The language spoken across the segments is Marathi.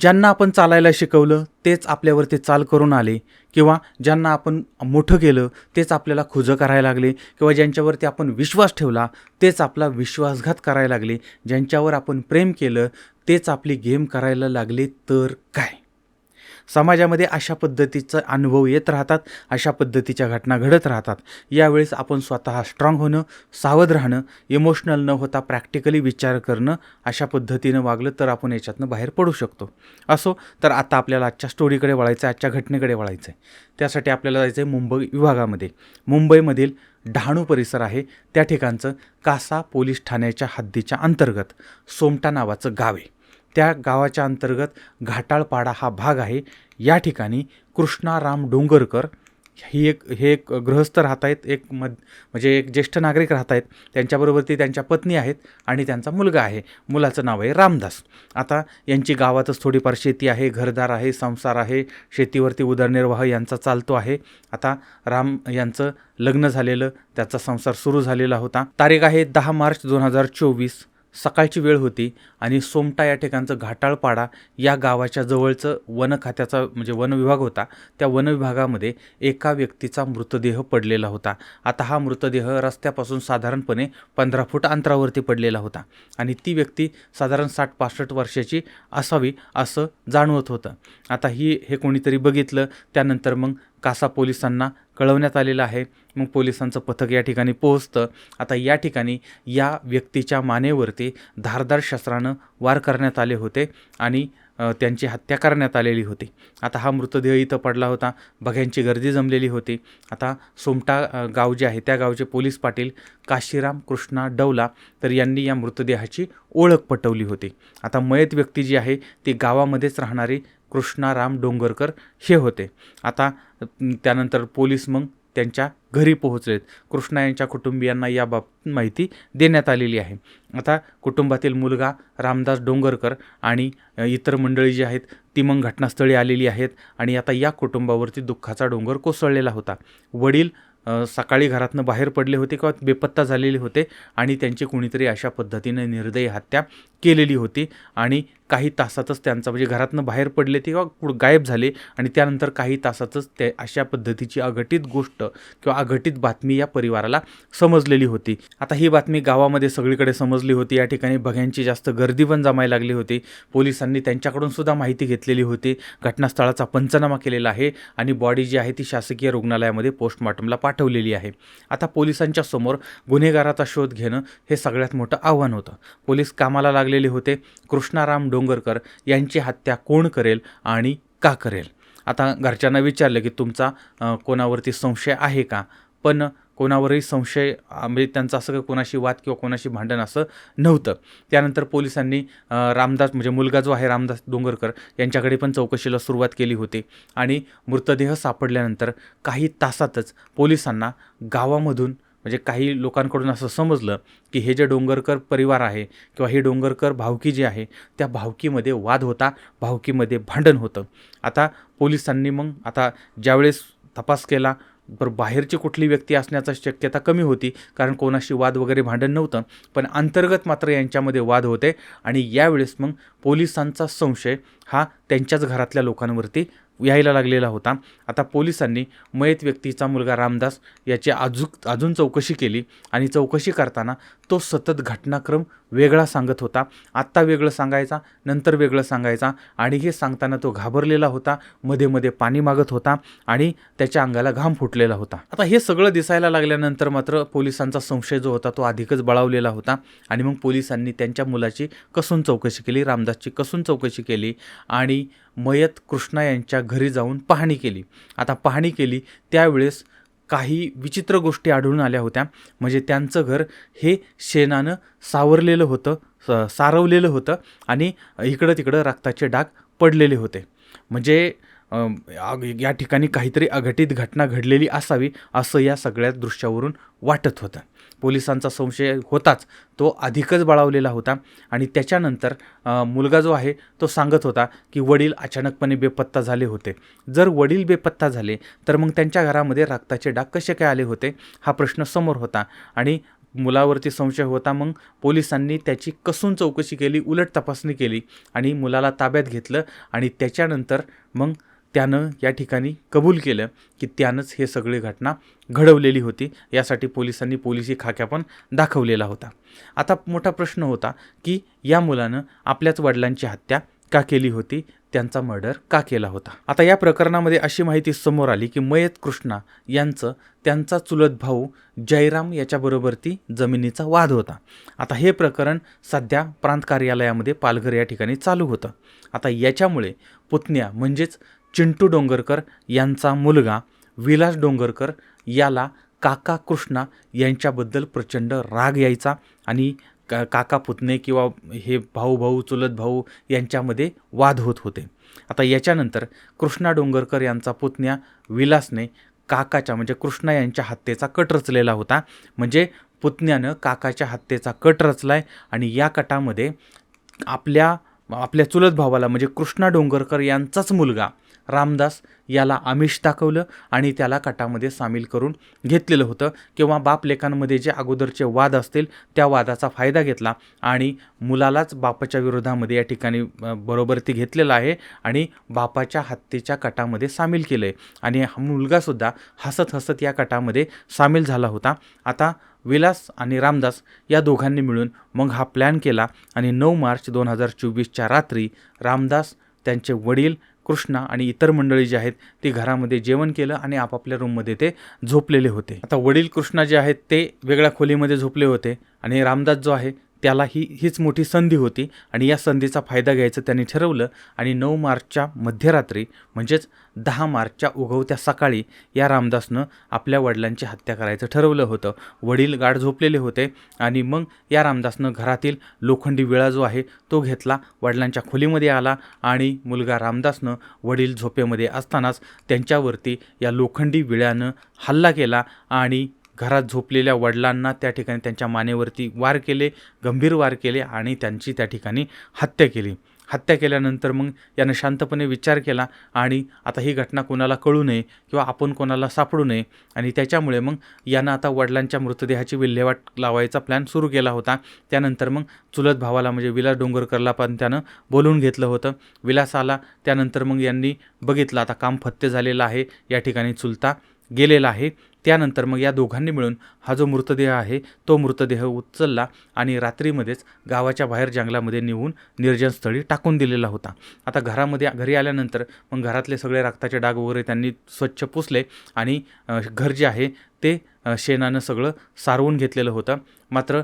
ज्यांना आपण चालायला शिकवलं तेच आपल्यावरती चाल करून आले. किंवा ज्यांना आपण मोठं केलं तेच आपल्याला खुजं करायला लागले. किंवा ज्यांच्यावरती आपण विश्वास ठेवला तेच आपला विश्वासघात करायला लागले. ज्यांच्यावर आपण प्रेम केलं तेच आपली गेम करायला लागले तर काय? समाजामध्ये अशा पद्धतीचा अनुभव येत राहतात अशा पद्धतीच्या घटना घडत राहतात. यावेळेस आपण स्वतः स्ट्रॉंग होणं सावध राहणं इमोशनल न होता प्रॅक्टिकली विचार करणं अशा पद्धतीनं वागलं तर आपण याच्यातनं बाहेर पडू शकतो. असो तर आता आपल्याला आजच्या स्टोरीकडे वळायचं आहे आजच्या घटनेकडे वळायचं आहे. त्यासाठी आपल्याला जायचं आहे मुंबई विभागामध्ये. मुंबईमधील डहाणू परिसर आहे. त्या ठिकाणचं कासा पोलीस ठाण्याच्या हद्दीच्या अंतर्गत सोमटा नावाचं गाव आहे. त्या गावाच्या अंतर्गत घाटाळपाडा हा भाग आहे. या ठिकाणी कृष्णाराम डोंगरकर ही एक हे एक गृहस्थ राहत आहेत एक मध म्हणजे एक ज्येष्ठ नागरिक राहत आहेत त्यांच्याबरोबर ती त्यांच्या पत्नी आहेत आणि त्यांचा मुलगा आहे. मुलाचं नाव आहे रामदास. आता यांची गावातच थोडीफार शेती आहे घरदार आहे संसार आहे शेतीवरती उदरनिर्वाह यांचा चालतो आहे. आता राम यांचं लग्न झालेलं त्याचा संसार सुरू झालेला होता. तारीख आहे दहा मार्च दोन हजार चोवीस. सकाळची वेळ होती आणि सोमटा या ठिकाणचं घाटाळपाडा या गावाच्या जवळचं वन खात्याचा म्हणजे वन विभाग होता त्या वन विभागामध्ये एका व्यक्तीचा मृतदेह पडलेला होता. आता हा मृतदेह रस्त्यापासून साधारणपणे पंधरा फूट अंतरावरती पडलेला होता आणि ती व्यक्ती साधारण साठ पासष्ट वर्षाची असावी असं जाणवत होतं. आता ही हे कोणीतरी बघितलं त्यानंतर मग कासा पोलिसांना कळवण्यात आलेलं आहे. मग पोलिसांचं पथक या ठिकाणी पोहोचतं. आता या ठिकाणी या व्यक्तीच्या मानेवरती धारदार शस्त्रानं वार करण्यात आले होते आणि त्यांची हत्या करण्यात आलेली होती. आता हा मृतदेह इथं पडला होता. बघ्यांची गर्दी जमलेली होती. आता सोमटा गाव जे आहे त्या गावचे पोलीस पाटील काशीराम कृष्णा डवला तर यांनी या मृतदेहाची ओळख पटवली होती. आता मयत व्यक्ती जी आहे ती गावामध्येच राहणारी कृष्णाराम डोंगरकर हे होते. आता त्यानंतर पोलीस मग त्यांच्या घरी पोहोचलेत. कृष्णा यांच्या कुटुंबियांना याबाबत माहिती देण्यात आलेली आहे. आता कुटुंबातील मुलगा रामदास डोंगरकर आणि इतर मंडळी जी आहेत ती मग घटनास्थळी आलेली आहेत आणि आता या कुटुंबावरती दुःखाचा डोंगर कोसळलेला होता. वडील सकाळी घरातनं बाहेर पडले होते किंवा बेपत्ता झालेले होते आणि त्यांची कुणीतरी अशा पद्धतीने निर्दयी हत्या केलेली होती आणि काही तासातच त्यांचा म्हणजे घरातनं बाहेर पडले ते किंवा गायब झाले आणि त्यानंतर काही तासातच ते अशा पद्धतीची अघटित गोष्ट किंवा अघटित बातमी या परिवाराला समजलेली होती. आता ही बातमी गावामध्ये सगळीकडे समजली होती. या ठिकाणी बघ्यांची जास्त गर्दी पण जमायला लागली होती. पोलिसांनी त्यांच्याकडून सुद्धा माहिती घेतलेली होती. घटनास्थळाचा पंचनामा केलेला आहे आणि बॉडी जी आहे ती शासकीय रुग्णालयामध्ये पोस्टमॉर्टमला पाठवलेली आहे. आता पोलिसांच्या समोर गुन्हेगाराचा शोध घेणं हे सगळ्यात मोठं आव्हान होतं. पोलीस कामाला लागले लागलेले होते. कृष्णाराम डोंगरकर यांची हत्या कोण करेल आणि का करेल? आता घरच्यांना विचारलं की तुमचा कोणावरती संशय आहे का? पण कोणावरही संशय म्हणजे त्यांचं असं काही कोणाशी वाद किंवा कोणाशी भांडण असं नव्हतं. त्यानंतर पोलिसांनी रामदास म्हणजे मुलगा जो आहे रामदास डोंगरकर यांच्याकडे पण चौकशीला सुरुवात केली होती. आणि मृतदेह सापडल्यानंतर काही तासातच पोलिसांना गावामधून म्हणजे काही लोकांकडून असं समजलं की हे जे डोंगरकर परिवार आहे किंवा ही डोंगरकर भावकी जी आहे त्या भावकीमध्ये वाद होता भावकीमध्ये भांडण होतं. आता पोलिसांनी मग आता ज्यावेळेस तपास केला बरं बाहेरची कुठली व्यक्ती असण्याचा शक्यता कमी होती कारण कोणाशी वाद वगैरे भांडण नव्हतं पण अंतर्गत मात्र यांच्यामध्ये वाद होते आणि यावेळेस मग पोलिसांचा संशय हा त्यांच्याच घरातल्या लोकांवरती यायला लागलेला होता. आता पोलिसांनी मयत व्यक्तीचा मुलगा रामदास याची अजूक अजून चौकशी केली आणि चौकशी करताना तो सतत घटनाक्रम वेगळा सांगत होता. आत्ता वेगळं सांगायचा नंतर वेगळं सांगायचा आणि हे सांगताना तो घाबरलेला होता मध्ये मध्ये पाणी मागत होता आणि त्याच्या अंगाला घाम फुटलेला होता. आता हे सगळं दिसायला लागल्यानंतर मात्र पोलिसांचा संशय जो होता तो अधिकच बळावलेला होता आणि मग पोलिसांनी त्यांच्या मुलाची कसून चौकशी केली रामदास रामदासची कसून चौकशी केली आणि मयत कृष्णा यांच्या घरी जाऊन पाहणी केली. आता पाहणी केली त्यावेळेस काही विचित्र गोष्टी आढळून आल्या होत्या. म्हणजे त्यांचं घर हे शेणानं सावरलेलं होतं स- सारवलेलं होतं आणि इकडं तिकडं रक्ताचे डाग पडलेले होते. म्हणजे या ठिकाणी काहीतरी अघटित घटना घडलेली असावी असं या सगळ्या दृश्यावरून वाटत होतं. पोलिसांचा संशय होताच तो अधिकच बळावलेला होता आणि त्याच्यानंतर मुलगा जो आहे तो सांगत होता की वडील अचानकपणे बेपत्ता झाले होते. जर वडील बेपत्ता झाले तर मग त्यांच्या घरामध्ये रक्ताचे डाग कसे काय आले होते हा प्रश्न समोर होता आणि मुलावरती संशय होता. मग पोलिसांनी त्याची कसून चौकशी केली उलट तपासणी केली आणि मुलाला ताब्यात घेतलं आणि त्याच्यानंतर मग त्यानं या ठिकाणी कबूल केलं की त्यानंच हे सगळी घटना घडवलेली होती. यासाठी पोलिसांनी पोलिसी खाक्या पण दाखवलेला होता. आता मोठा प्रश्न होता की या मुलानं आपल्याच वडिलांची हत्या का केली होती? त्यांचा मर्डर का केला होता? आता या प्रकरणामध्ये अशी माहिती समोर आली की मयत कृष्णा यांचं त्यांचा चुलत भाऊ जयराम याच्याबरोबरती जमिनीचा वाद होता. आता हे प्रकरण सध्या प्रांत कार्यालयामध्ये पालघर या ठिकाणी चालू होतं. आता याच्यामुळे पुतण्या म्हणजेच चिंटू डोंगरकर यांचा मुलगा विलास डोंगरकर याला काका कृष्णा यांच्याबद्दल प्रचंड राग यायचा आणि का काका पुतणे किंवा हे भाऊ भाऊ चुलत भाऊ यांच्यामध्ये वाद होत होते. आता याच्यानंतर कृष्णा डोंगरकर यांचा पुतण्या विलासने काकाच्या म्हणजे कृष्णा यांच्या हत्येचा कट रचलेला होता. म्हणजे पुतण्यानं काकाच्या हत्येचा कट रचलाय आणि या कटामध्ये आपल्या आपल्या चुलत भावाला म्हणजे कृष्णा डोंगरकर यांचाच मुलगा रामदास याला आमिष दाखवलं आणि त्याला कटामध्ये सामील करून घेतलेलं होतं. किंवा बापलेखांमध्ये जे अगोदरचे वाद असतील त्या वादाचा फायदा घेतला आणि मुलालाच बापाच्या विरोधामध्ये या ठिकाणी बरोबर ती घेतलेलं आहे आणि बापाच्या हत्येच्या कटामध्ये सामील केलं आहे आणि हा मुलगासुद्धा हसत हसत या कटामध्ये सामील झाला होता. आता विलास आणि रामदास या दोघांनी मिळून मग हा प्लॅन केला आणि नऊ मार्च दोन हजार चोवीसच्या रात्री रामदास त्यांचे वडील कृष्णा आणि इतर मंडळी जी आहेत ती घरामध्ये जेवण केलं आणि आपापल्या रूममध्ये ते झोपलेले होते. आता वडील कृष्णा जे आहेत ते वेगळ्या खोलीमध्ये झोपले होते आणि रामदास जो आहे त्याला ही हीच मोठी संधी होती आणि या संधीचा फायदा घ्यायचं त्यांनी ठरवलं आणि नऊ मार्चच्या मध्यरात्री म्हणजेच दहा मार्चच्या उगवत्या सकाळी या रामदासनं आपल्या वडिलांची हत्या करायचं ठरवलं होतं. वडील गाढ झोपलेले होते आणि मग या रामदासनं घरातील लोखंडी विळा जो आहे तो घेतला वडिलांच्या खोलीमध्ये आला आणि मुलगा रामदासनं वडील झोपेमध्ये असतानाच त्यांच्यावरती या लोखंडी विळ्यानं हल्ला केला आणि घरात झोपलेल्या वडिलांना त्या ठिकाणी त्यांच्या मानेवरती वार केले गंभीर वार केले आणि त्यांची त्या ठिकाणी हत्या केली. हत्या केल्यानंतर मग यानं शांतपणे विचार केला आणि आता ही घटना कोणाला कळू नये किंवा आपण कोणाला सापडू नये आणि त्याच्यामुळे मग यानं आता वडिलांच्या मृतदेहाची विल्हेवाट लावायचा प्लॅन सुरू केला होता. त्यानंतर मग चुलत भावाला म्हणजे विलास डोंगरकरला पण त्यानं बोलून घेतलं होतं. विलास आला त्यानंतर मग यांनी बघितलं आता काम फत्ते झालेलं आहे या ठिकाणी चुलता गेलेला आहे. त्यानंतर मग या दोघांनी मिळून हा जो मृतदेह आहे तो मृतदेह उचलला आणि रात्रीमध्येच गावाच्या बाहेर जंगलामध्ये नेऊन निर्जनस्थळी टाकून दिलेला होता. आता घरामध्ये घरी आल्यानंतर मग घरातले सगळे रक्ताचे डाग वगैरे त्यांनी स्वच्छ पुसले आणि घर जे आहे ते शेणानं सगळं सारवून घेतलेलं होतं. मात्र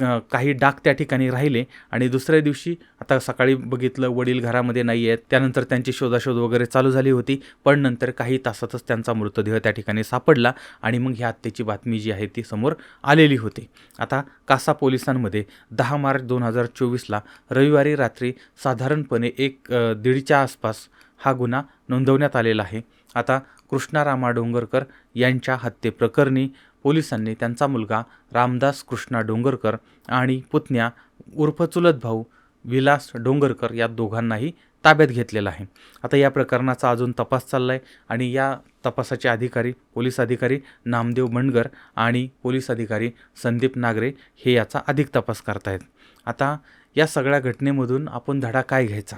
काही डाग त्या ठिकाणी राहिले आणि दुसऱ्या दिवशी आता सकाळी बघितलं वडील घरामध्ये नाही आहेत त्यानंतर त्यांची शोधाशोध वगैरे चालू झाली होती पण नंतर काही तासातच त्यांचा मृतदेह त्या ठिकाणी सापडला आणि मग ह्या हत्येची बातमी जी आहे ती समोर आलेली होती. आता कासा पोलिसांमध्ये दहा मार्च दोन हजार चोवीसला रविवारी रात्री साधारणपणे एक दीडच्या आसपास हा गुन्हा नोंदवण्यात आलेला आहे. आता कृष्णा रामा डोंगरकर यांच्या हत्येप्रकरणी पोलिसांनी त्यांचा मुलगा रामदास कृष्णा डोंगरकर आणि पुतण्या उर्फ चुलत भाऊ विलास डोंगरकर या दोघांनाही ताब्यात घेतलेला आहे. आता या प्रकरणाचा अजून तपास चालला आहे आणि या तपासाचे अधिकारी पोलीस अधिकारी नामदेव मंडगर आणि पोलीस अधिकारी संदीप नागरे हे याचा अधिक तपास करतायत. आता या सगळ्या घटनेमधून आपण धडा काय घ्यायचा?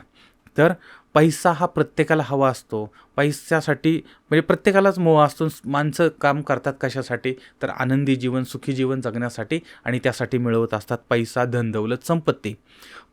तर पैसा हा प्रत्येकाला हवा असतो. पैशासाठी म्हणजे प्रत्येकालाच मोह असतो. माणसं काम करतात कशासाठी? तर आनंदी जीवन सुखी जीवन जगण्यासाठी आणि त्यासाठी मिळवत असतात पैसा धन दौलत संपत्ती.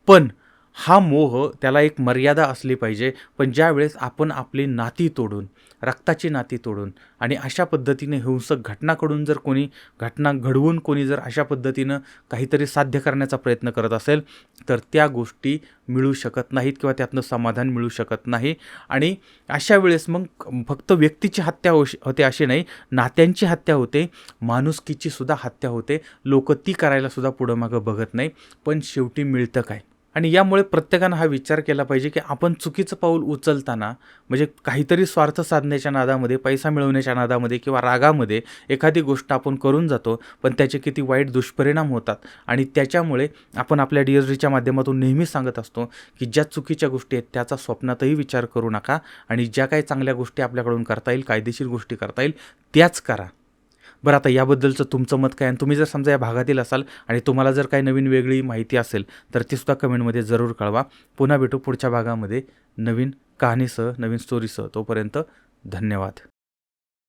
पण हा मोह त्याला एक मर्यादा असली पाहिजे पण ज्यावेळेस आपण आपली नाती तोडून रक्ताची नाती तोडून आणि अशा पद्धतीने हिंसक घटनाकडून जर कोणी घटना घडवून कोणी जर अशा पद्धतीनं काहीतरी साध्य करण्याचा प्रयत्न करत असेल तर त्या गोष्टी मिळू शकत नाहीत किंवा त्यातनं समाधान मिळू शकत नाही. आणि अशा वेळेस मग फक्त व्यक्तीची हत्या होते अशी नाही नात्यांची हत्या होते माणुसकीची सुद्धा हत्या होते. लोक ती करायला सुद्धा पुढं मागं बघत नाही. पण शेवटी मिळतं काय? आणि यामुळे प्रत्येकानं हा विचार केला पाहिजे की आपण चुकीचं पाऊल उचलताना म्हणजे काहीतरी स्वार्थ साधण्याच्या नादामध्ये पैसा मिळवण्याच्या नादामध्ये किंवा रागामध्ये एखादी गोष्ट आपण करून जातो पण त्याचे किती वाईट दुष्परिणाम होतात. आणि त्याच्यामुळे आपण आपल्या डी एस डीच्या माध्यमातून नेहमी सांगत असतो की ज्या चुकीच्या गोष्टी आहेत त्याचा स्वप्नातही विचार करू नका आणि ज्या काही चांगल्या गोष्टी आपल्याकडून करता येईल कायदेशीर गोष्टी करता येईल त्याच करा. बरं आता याबद्दलचं तुमचं मत काय? आणि तुम्ही जर समजा या भागातील असाल आणि तुम्हाला जर काही नवीन वेगळी माहिती असेल तर ती सुद्धा कमेंटमध्ये जरूर कळवा. पुन्हा भेटू पुढच्या भागामध्ये नवीन कहाणीसह नवीन स्टोरीसह तोपर्यंत धन्यवाद.